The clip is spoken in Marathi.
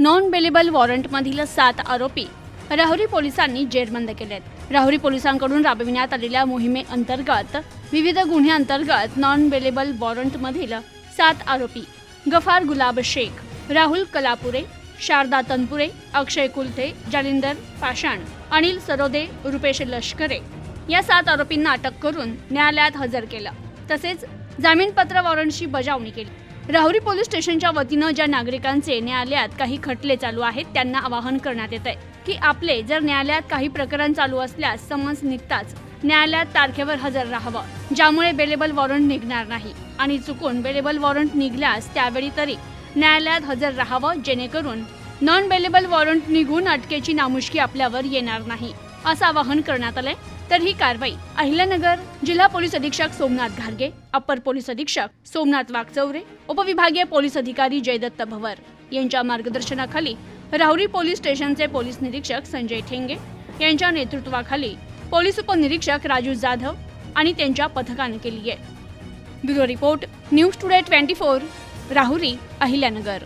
नॉन बेलेबल वॉरंटमधील सात आरोपी राहुरी पोलिसांनी जेरबंद केलेत. राहुरी पोलिसांकडून राबविण्यात आलेल्या मोहिमेअंतर्गत विविध गुन्ह्यांतर्गत नॉन बेलेबल वॉरंटमधील सात आरोपी गफार गुलाब शेख राहुल कलापुरे शारदा तनपुरे अक्षय कुलथे जालिंदर पाषाण अनिल सरोदे रुपेश लष्करे या सात आरोपींना अटक करून न्यायालयात हजर केलं. तसेच जामीनपत्र वॉरंटची बजावणी केली. राहुरी पोलीस स्टेशनच्या वतीनं ज्या नागरिकांचे न्यायालयात काही खटले चालू आहेत त्यांना आवाहन करण्यात येत आहे की आपले जर न्यायालयात काही प्रकरण चालू असल्यास समन्स निघताच न्यायालयात तारखेवर हजर राहावं. ज्यामुळे बेलेबल वॉरंट निघणार नाही आणि चुकून बेलेबल वॉरंट निघल्यास त्यावेळी तरी न्यायालयात हजर राहावं जेणेकरून नॉन बेलेबल वॉरंट निघून अटकेची नामुष्की आपल्यावर येणार नाही असं आवाहन करण्यात आलंय. तर ही कारवाई अहिल्यानगर जिल्हा पोलीस अधीक्षक सोमनाथ घारगे अप्पर पोलीस अधीक्षक सोमनाथ वाघचौरे उपविभागीय पोलीस अधिकारी जयदत्त भवर यांच्या मार्गदर्शनाखाली राहुरी पोलीस स्टेशनचे पोलीस निरीक्षक संजय ठेंगे यांच्या नेतृत्वाखाली पोलीस उपनिरीक्षक राजू जाधव आणि त्यांच्या पथकाने केली आहे. Bureau report news today twenty four Rahuri Ahilyanagar.